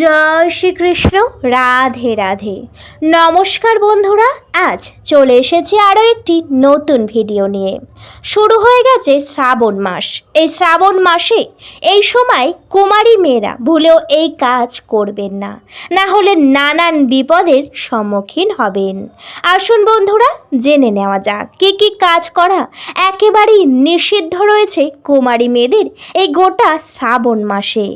জয় শ্রীকৃষ্ণ, রাধে রাধে। নমস্কার বন্ধুরা, আজ চলে এসেছি আরও একটি নতুন ভিডিও নিয়ে। শুরু হয়ে গেছে শ্রাবণ মাস। এই শ্রাবণ মাসে এই সময় কুমারী মেয়েরা ভুলেও এই কাজ করবেন না। না হলে নানান বিপদের সম্মুখীন হবেন। আসুন বন্ধুরা, জেনে নেওয়া যাক, কী কী কাজ করা একেবারেই নিষিদ্ধ রয়েছে কুমারী মেয়েদের এই গোটা শ্রাবণ মাসে।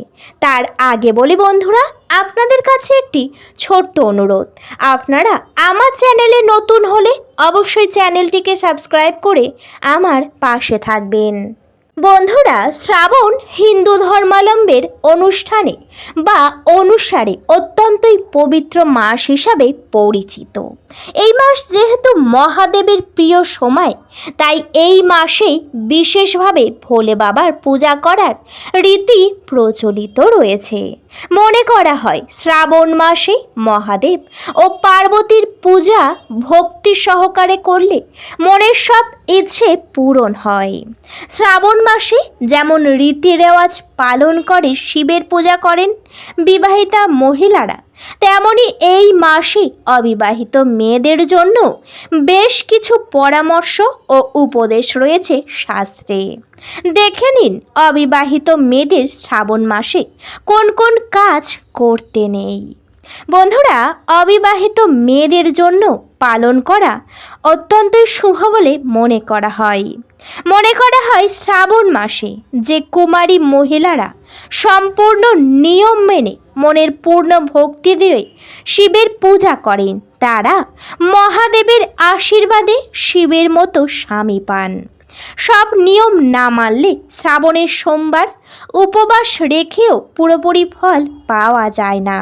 তার আগে বলি বন্ধুরা আপনাদের কাছে একটি ছোট্ট অনুরোধ। আপনারা আমার চ্যানেলে নতুন হলে অবশ্যই চ্যানেলটিকে সাবস্ক্রাইব করে আমার পাশে থাকবেন। বন্ধুরা, শ্রাবণ হিন্দু ধর্মাবলম্বের অনুষ্ঠানে বা অনুসারে অত্যন্তই পবিত্র মাস হিসাবে পরিচিত। এই মাস যেহেতু মহাদেবের প্রিয় সময়, তাই এই মাসেই বিশেষভাবে ভোলে বাবার পূজা করার রীতি প্রচলিত রয়েছে। মনে করা হয়, শ্রাবণ মাসে মহাদেব ও পার্বতীর পূজা ভক্তি সহকারে করলে মনের সব ইচ্ছে পূরণ হয়। শ্রাবণ মাসে যেমন রীতি রেওয়াজ পালন করে শিবের পূজা করেন বিবাহিতা মহিলারা, তেমনি এই মাসে অবিবাহিত মেয়েদের জন্য বেশ কিছু পরামর্শ ও উপদেশ রয়েছে শাস্ত্রে। দেখে নিন অবিবাহিত মেয়েদের শ্রাবণ মাসে কোন কোন কাজ করতে নেই। বন্ধুরা, অবিবাহিত মেয়েদের জন্য পালন করা অত্যন্তই শুভ বলে মনে করা হয়। মনে করা হয় শ্রাবণ মাসে যে কুমারী মহিলারা সম্পূর্ণ নিয়ম মেনে মনের পূর্ণ ভক্তি দিয়ে শিবের পূজা করেন, তারা মহাদেবের আশীর্বাদে শিবের মতো স্বামী পান। সব নিয়ম না মানলে শ্রাবণের সোমবার উপবাস রেখেও পুরোপুরি ফল পাওয়া যায় না।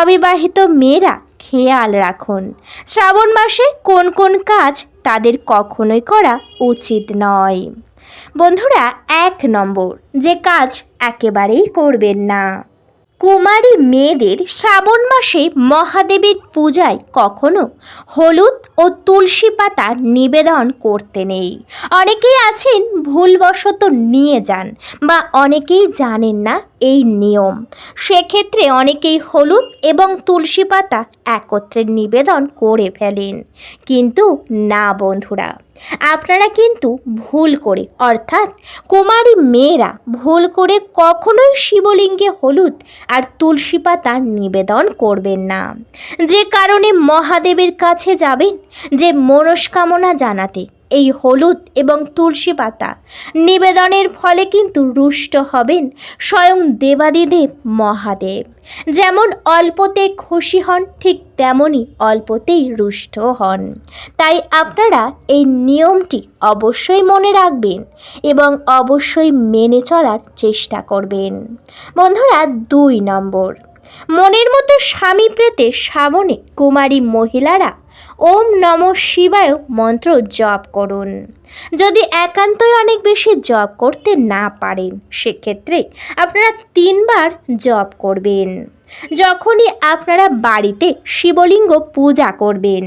অবিবাহিত মেয়েরা খেয়াল রাখুন। শ্রাবণ মাসে কোন কোন কাজ তাদের কখনোই করা উচিত নয়। বন্ধুরা, এক নম্বর, যে কাজ একেবারেই করবেন না। কুমারী মেয়েদের শ্রাবণ মাসে মহাদেবের পূজায় কখনো হলুদ ও তুলসী পাতা নিবেদন করতে নেই। অনেকেই আছেন ভুলবশত নিয়ে যান বা অনেকেই জানেন না এই নিয়ম। সেক্ষেত্রে অনেকেই হলুদ এবং তুলসী পাতা একত্রে নিবেদন করে ফেলেন। কিন্তু না, বন্ধুরা, আপনারা কিন্তু ভুল করে, অর্থাৎ কুমারী মেয়েরা ভুল করে কখনোই শিবলিঙ্গে হলুদ আর তুলসী পাতা নিবেদন করবেন না। যে কারণে মহাদেবের কাছে যাবেন, যে মনস্কামনা জানাতে এই হলুদ এবং তুলসী পাতা। নিবেদনের ফলে কিন্তু রুষ্ট হবেন স্বয়ং দেবাদিদেব মহাদেব। যেমন অল্পতে খুশি হন, ঠিক তেমনই অল্পতেই রুষ্ট হন। তাই আপনারা এই নিয়মটি অবশ্যই মনে রাখবেন এবং অবশ্যই মেনে চলার চেষ্টা করবেন। বন্ধুরা, দুই নম্বর। মনের মতো স্বামী পেতে শ্রাবণে কুমারী মহিলারা ওম নম শিবায় মন্ত্র জপ করুন। যদি একান্তই অনেক বেশি জপ করতে না পারেন, সেক্ষেত্রে আপনারা তিনবার জপ করবেন। যখনই আপনারা বাড়িতে শিবলিঙ্গ পূজা করবেন,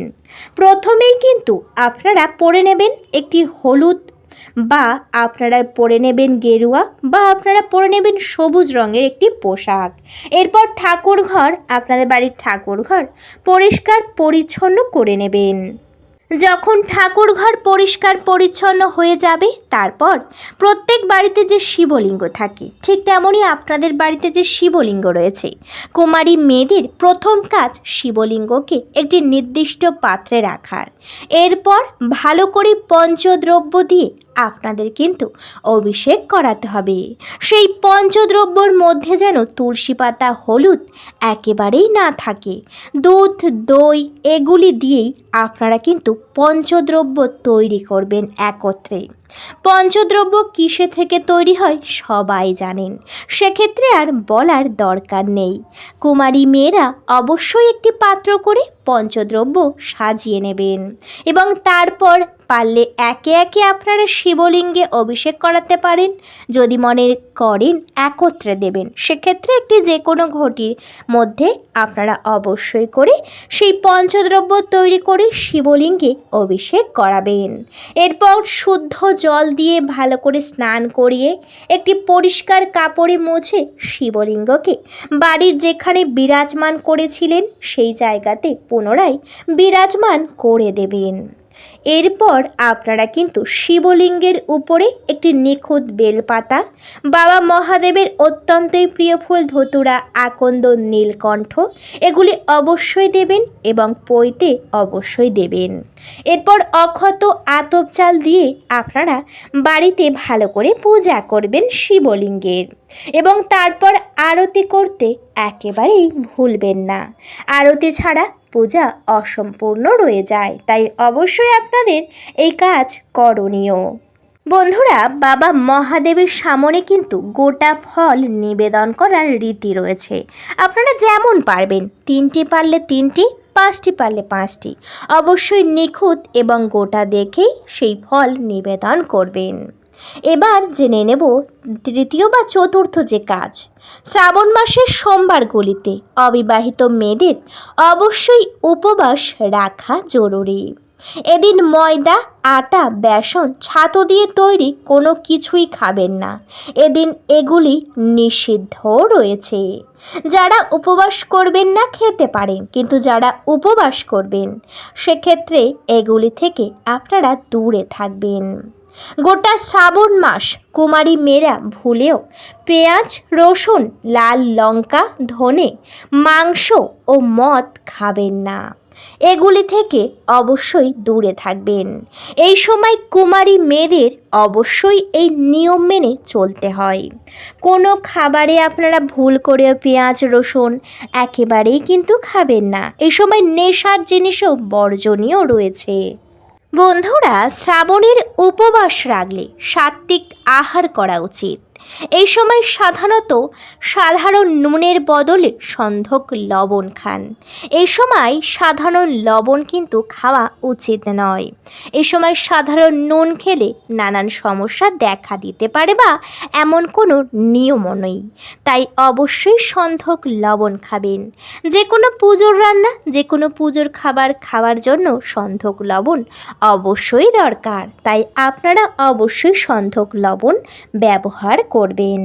প্রথমেই কিন্তু আপনারা পরে নেবেন একটি হলুদ বা আপনারা পরে নেবেন গেরুয়া বা আপনারা পরে নেবেন সবুজ রঙের একটি পোশাক। এরপর ঠাকুর ঘর আপনাদের বাড়ির ঠাকুর ঘর পরিষ্কার পরিচ্ছন্ন করে নেবেন। যখন ঠাকুর ঘর পরিষ্কার পরিচ্ছন্ন হয়ে যাবে, তারপর প্রত্যেক বাড়িতে যে শিবলিঙ্গ থাকে, ঠিক তেমনই আপনাদের বাড়িতে যে শিবলিঙ্গ রয়েছে, কুমারী মেয়েদের প্রথম কাজ শিবলিঙ্গকে একটি নির্দিষ্ট পাত্রে রাখার। এরপর ভালো করে পঞ্চদ্রব্য দিয়ে আপনাদের কিন্তু অভিষেক করাতে হবে। সেই পঞ্চদ্রব্যর মধ্যে যেন তুলসী পাতা, হলুদ একেবারেই না থাকে, দুধ, দই, এগুলি দিয়েই আপনারা কিন্তু পঞ্চদ্রব্য তৈরি করবেন একত্রে। পঞ্চদ্রব্য কিসে থেকে তৈরি হয়? সবাই জানেন। সেক্ষেত্রে আর বলার দরকার নেই। কুমারী মেয়েরা অবশ্যই একটি পাত্র করে পঞ্চদ্রব্য সাজিয়ে নেবেন এবং তারপর পারলে একে একে আপনারা শিবলিঙ্গে অভিষেক করাতে পারেন। যদি মনে করেন একত্রে দেবেন, সেক্ষেত্রে একটি যে কোনো ঘটির মধ্যে আপনারা অবশ্যই করে সেই পঞ্চদ্রব্য তৈরি করে শিবলিঙ্গে অভিষেক করাবেন। এরপর শুদ্ধ জল দিয়ে ভালো করে স্নান করিয়ে একটি পরিষ্কার কাপড়ে মুছে শিবলিঙ্গকে বাড়ির যেখানে বিরাজমান করেছিলেন সেই জায়গাতে পুনরায় বিরাজমান করে দেবেন। এরপর আপনারা কিন্তু শিবলিঙ্গের উপরে একটি নিখুঁত বেলপাতা, বাবা মহাদেবের অত্যন্তই প্রিয় ফুল ধতুরা, আকন্দ, নীলকণ্ঠ, এগুলি অবশ্যই দেবেন এবং পইতে অবশ্যই দেবেন। এরপর অক্ষত আতপ চাল দিয়ে আপনারা বাড়িতে ভালো করে পূজা করবেন শিবলিঙ্গের এবং তারপর আরতি করতে একেবারেই ভুলবেন না। আরতি ছাড়া পূজা অসম্পূর্ণ রয়ে যায়। তাই অবশ্যই আপনাদের এই কাজ করণীয়। বন্ধুরা, বাবা মহাদেবের সামনে কিন্তু গোটা ফল নিবেদন করার রীতি রয়েছে। আপনারা যেমন পারবেন, তিনটি পারলে তিনটি, পাঁচটি পারলে পাঁচটি। অবশ্যই নিখুঁত এবং গোটা দেখেই সেই ফল নিবেদন করবেন। এবার জেনে নেব তৃতীয় বা চতুর্থ যে কাজ। শ্রাবণ মাসের সোমবারগুলিতে অবিবাহিত মেয়েদের অবশ্যই উপবাস রাখা জরুরি। এদিন ময়দা, আটা, বেসন, ছাতু দিয়ে তৈরি কোনো কিছুই খাবেন না। এদিন এগুলি নিষিদ্ধ রয়েছে। যারা উপবাস করবেন না খেতে পারেন, কিন্তু যারা উপবাস করবেন, সেক্ষেত্রে এগুলি থেকে আপনারা দূরে থাকবেন। গোটা শ্রাবণ মাস কুমারী মেয়েরা ভুলেও পেঁয়াজ, রসুন, লাল লঙ্কা, ধনে, মাংস ও মদ খাবেন না। এগুলি থেকে অবশ্যই দূরে থাকবেন। এই সময় কুমারী মেয়েদের অবশ্যই এই নিয়ম মেনে চলতে হয়। কোনো খাবারে আপনারা ভুল করেও পেঁয়াজ, রসুন একেবারেই কিন্তু খাবেন না। এই সময় নেশার জিনিসও বর্জনীয় রয়েছে। বন্ধুরা, শ্রাবণের উপবাস রাখলে সাত্ত্বিক আহার করা উচিত। এই সময় সাধারণত সাধারণ নুনের বদলে সন্ধক লবণ খান। এই সময় সাধারণ লবণ কিন্তু খাওয়া উচিত নয়। এই সময় সাধারণ নুন খেলে নানান সমস্যা দেখা দিতে পারে বা এমন কোনো নিয়মও নেই। তাই অবশ্যই সন্ধক লবণ খাবেন। যে কোনো পুজোর রান্না যে কোনো পুজোর খাবার খাওয়ার জন্য সন্ধক লবণ অবশ্যই দরকার। তাই আপনারা অবশ্যই সন্ধক লবণ ব্যবহার করবেন।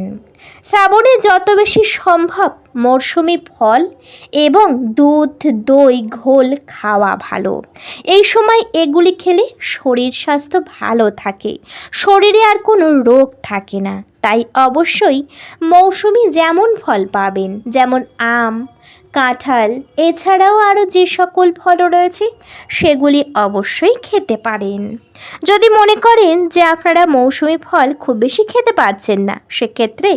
শ্রাবণে যত বেশি সম্ভব মরশুমি ফল এবং দুধ, দই, ঘোল খাওয়া ভালো। এই সময় এগুলি খেলে শরীর স্বাস্থ্য ভালো থাকে। শরীরে আর কোনো রোগ থাকে না। তাই অবশ্যই মৌসুমি যেমন ফল পাবেন, যেমন আম কাঁঠাল। এছাড়াও আরও যে সকল ফল রয়েছে, সেগুলি অবশ্যই খেতে পারেন। যদি মনে করেন যে আপনারা মৌসুমি ফল খুব বেশি খেতে পারছেন না, সেক্ষেত্রে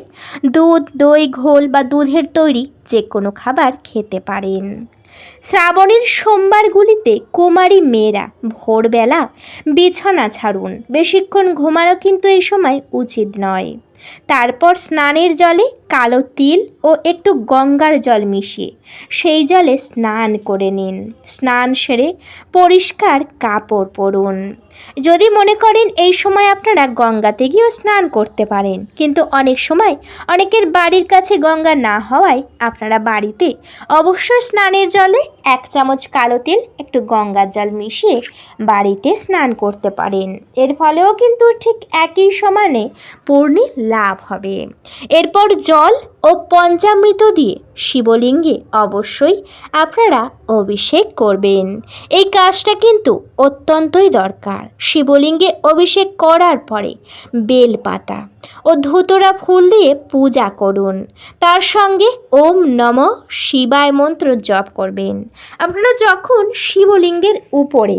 দুধ, দই, ঘোল বা দুধের তৈরি যে কোনো খাবার খেতে পারেন। শ্রাবণের সোমবারগুলিতে কুমারী মেয়েরা ভোরবেলা বিছানা ছাড়ুন। বেশিক্ষণ ঘুমানো কিন্তু এই সময় উচিত নয়। তারপর স্নানের জলে কালো তিল ও একটু গঙ্গার জল মিশিয়ে সেই জলে স্নান করে নিন। স্নান সেরে পরিষ্কার কাপড় পরুন। যদি মনে করেন এই সময় আপনারা গঙ্গাতে গিয়েও স্নান করতে পারেন, কিন্তু অনেক সময় অনেকের বাড়ির কাছে গঙ্গা না হওয়ায় আপনারা বাড়িতে অবশ্যই স্নানের জলে এক চামচ কালো তেল, একটু গঙ্গার জল মিশিয়ে বাড়িতে স্নান করতে পারেন। এর ফলেও কিন্তু ঠিক একই সমানে পূর্ণি লাভ হবে। এরপর জল ও পঞ্চামৃত দিয়ে শিবলিঙ্গে অবশ্যই আপনারা অভিষেক করবেন। এই কাজটা কিন্তু অত্যন্তই দরকার। শিবলিঙ্গে অভিষেক করার পরে বেলপাতা ও ধুতরা ফুল দিয়ে পূজা করুন। তার সঙ্গে ওম নম শিবায় মন্ত্র জপ করবেন। আপনারা যখন শিবলিঙ্গের উপরে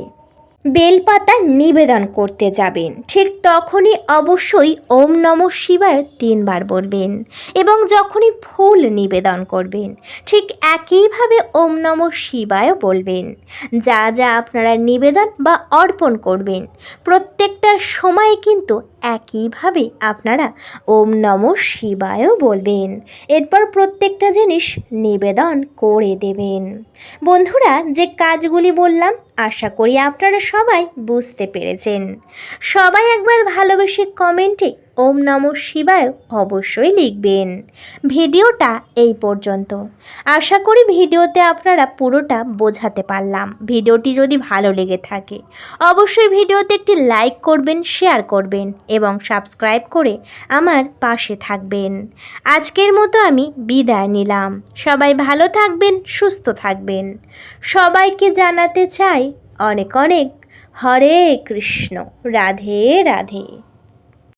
বেলপাতা নিবেদন করতে যাবেন। ঠিক তখনই অবশ্যই ওম নম শিবায় তিনবার বলবেন এবং যখনই ফুল নিবেদন করবেন, ঠিক একইভাবে ওম নম শিবায় বলবেন। যা যা আপনারা নিবেদন বা অর্পণ করবেন, প্রত্যেকটা সময় কিন্তু একইভাবে আপনারা ওম নম শিবায়ও বলবেন। এরপর প্রত্যেকটা জিনিস নিবেদন করে দেবেন। বন্ধুরা, যে কাজগুলি বললাম আশা করি আপনারা সবাই বুঝতে পেরেছেন। সবাই একবার ভালোবেসে কমেন্টে ওম নম শিবায় অবশ্যই লিখবেন। ভিডিওটা এই পর্যন্ত। আশা করি ভিডিওতে আপনারা পুরোটা বোঝাতে পারলাম। ভিডিওটি যদি ভালো লেগে থাকে, অবশ্যই ভিডিওতে একটি লাইক করবেন, শেয়ার করবেন এবং সাবস্ক্রাইব করে আমার পাশে থাকবেন। আজকের মতো আমি বিদায় নিলাম। সবাই ভালো থাকবেন, সুস্থ থাকবেন। সবাইকে জানাতে চাই অনেক অনেক হরে কৃষ্ণ। রাধে রাধে।